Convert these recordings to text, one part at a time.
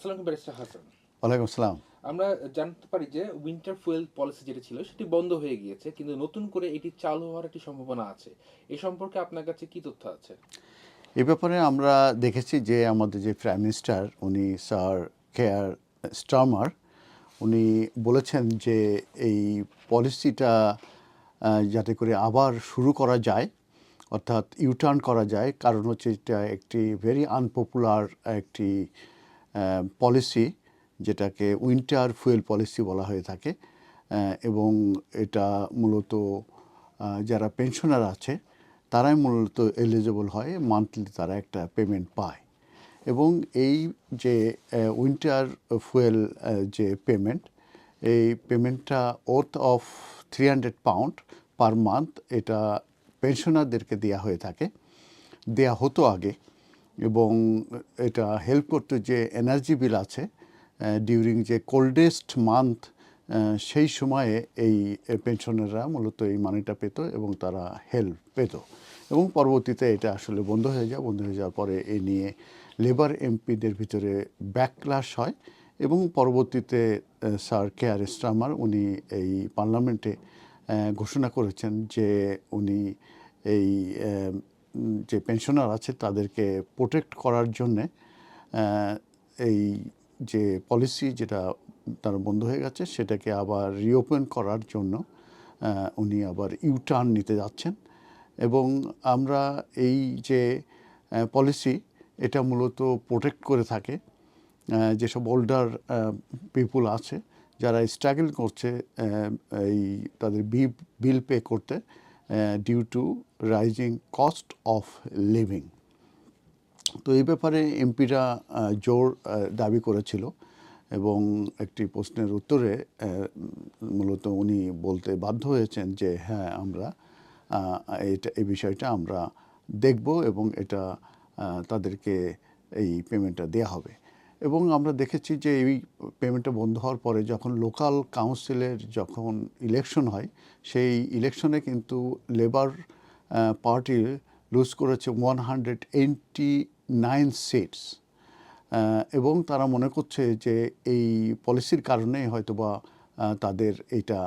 আসসালামু ব্যারিস্টার হাসান। ওয়ালাইকুম আসসালাম। আমরা জানতে পারি যে উইন্টার ফুয়েল পলিসি যেটা ছিল সেটি বন্ধ হয়ে গিয়েছে কিন্তু নতুন করে এটি চালু হওয়ার একটি সম্ভাবনা আছে। এ সম্পর্কে আপনার কাছে কি তথ্য আছে? এ ব্যাপারে আমরা দেখেছি যে আমাদের যে প্রাইম মিনিস্টার উনি স্যার কেয়ার স্টার্মার উনি বলেছেন যে এই পলিসিটা যাতে করে আবার শুরু করা যায় অর্থাৎ ইউটার্ন করা যায়। কারণ হচ্ছে এটা একটি ভেরি আনপপুলার একটি পলিসি যেটাকে উইন্টার ফুয়েল পলিসি বলা হয়ে থাকে এবং এটা মূলত যারা পেনশনার আছে, তারাই মূলত এলিজেবল হয় মান্থলি তারা একটা পেমেন্ট পায়। এবং এই যে উইন্টার ফুয়েল যে পেমেন্ট এই পেমেন্টটা worth of three hundred pound per month এটা পেনশনারদেরকে দেওয়া হয়ে থাকে। দেয়া হতো আগে এবং এটা হেল্প করতো যে এনার্জি বিল আছে ডিউরিং যে কোল্ডেস্ট মান্থ সেই সময়ে এই পেনশনাররা মূলত এই মানিটা পেত এবং তারা হেল্প পেত। এবং পরবর্তীতে এটা আসলে বন্ধ হয়ে যায়। বন্ধ হয়ে যাওয়ার পরে এ নিয়ে লেবার এমপিদের ভিতরে ব্যাকলাশ হয় এবং পরবর্তীতে স্যার কে আর স্ট্রামার উনি এই পার্লামেন্টে ঘোষণা করেছেন যে উনি এই যে পেনশনার আছে তাদেরকে প্রোটেক্ট করার জন্যে এই যে পলিসি যেটা তার বন্ধ হয়ে গেছে, সেটাকে আবার রিওপেন করার জন্য উনি আবার ইউটার্ন নিতে যাচ্ছেন। এবং আমরা এই যে পলিসি এটা মূলত প্রোটেক্ট করে থাকে যেসব ওল্ডার পিপুল আছে, যারা স্ট্রাগল করছে এই তাদের বিল পে করতে due to rising cost of living তো এই ব্যাপারে এমপিরা জোর দাবি করেছিল এবং একটি প্রশ্নের উত্তরে মূলত উনি বলতে বাধ্য হয়েছেন যে হ্যাঁ আমরা এটা, এই বিষয়টা আমরা দেখব এবং এটা তাদেরকে এই পেমেন্টটা দেয়া হবে। এবং আমরা দেখেছি যে এই পেমেন্টটা বন্ধ হওয়ার পরে যখন লোকাল কাউন্সিলের যখন ইলেকশন হয়, সেই ইলেকশনে কিন্তু লেবার পার্টি লুজ করেছে one hundred eighty nine seats এবং তারা মনে করছে যে এই পলিসির কারণে হয়তোবা তাদের এটা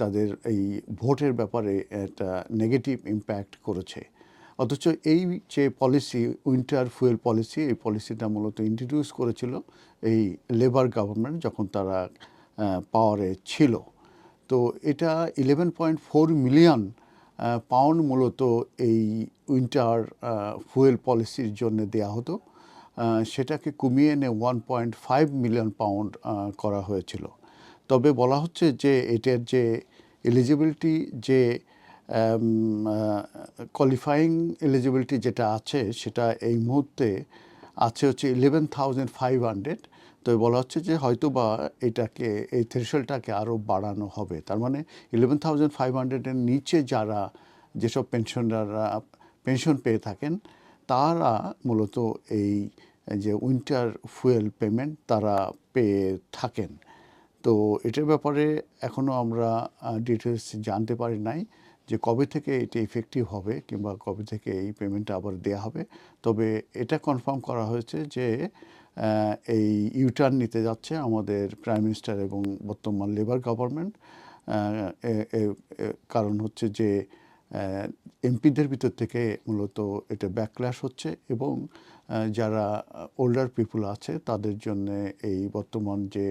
তাদের এই ভোটের ব্যাপারে একটা নেগেটিভ ইম্প্যাক্ট করেছে। অথচ এই যে পলিসি উইন্টার ফুয়েল পলিসি এই পলিসিটা মূলত ইন্ট্রোডিউস করেছিল এই লেবার গভর্নমেন্ট যখন তারা পাওয়ারে ছিল। তো এটা eleven point four million pound মূলত এই উইন্টার ফুয়েল পলিসির জন্য দেয়া হতো। সেটাকে কমিয়ে এনে one point five million pound করা হয়েছিল। তবে বলা হচ্ছে যে এটার যে এলিজিবিলিটি যে কোয়ালিফাইং এলিজিবিলিটি যেটা আছে, সেটা এই মুহূর্তে আছে হচ্ছে ইলেভেন থাউজেন্ড ফাইভ হান্ড্রেড তো বলা হচ্ছে যে হয়তো বা এটাকে, এই থ্রেশলটাকে আরও বাড়ানো হবে। তার মানে ইলেভেন থাউজেন্ড ফাইভ হান্ড্রেডের নিচে যারা যেসব পেনশনাররা পেনশন পেয়ে থাকেন, তারা মূলত এই যে উইন্টার ফুয়েল পেমেন্ট তারা পেয়ে থাকেন। তো এটার ব্যাপারে এখনও আমরা ডিটেলস জানতে পারি নাই যে কবে থেকে এটি ইফেক্টিভ হবে কিংবা কবে থেকে এই পেমেন্টটা আবার দেওয়া হবে। তবে এটা কনফার্ম করা হয়েছে যে এই ইউটার্ন নিতে যাচ্ছে আমাদের প্রাইম মিনিস্টার এবং বর্তমান লেবার গভর্নমেন্ট কারণ হচ্ছে যে এমপিদের ভিতর থেকে মূলত এটা ব্যাকল্যাশ হচ্ছে এবং যারা ওল্ডার পিপুল আছে তাদের জন্য এই বর্তমান যে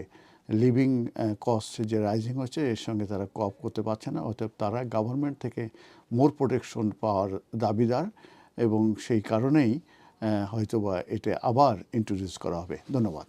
লিভিং কস্ট যে রাইজিং হচ্ছে, এর সঙ্গে তারা কপ করতে পারছে না। অতএব তারা গভর্নমেন্ট থেকে মোর প্রোটেকশন পাওয়ার দাবিদার এবং সেই কারণেই হয়তোবা এটা আবার ইন্ট্রোডিউস করা হবে। ধন্যবাদ।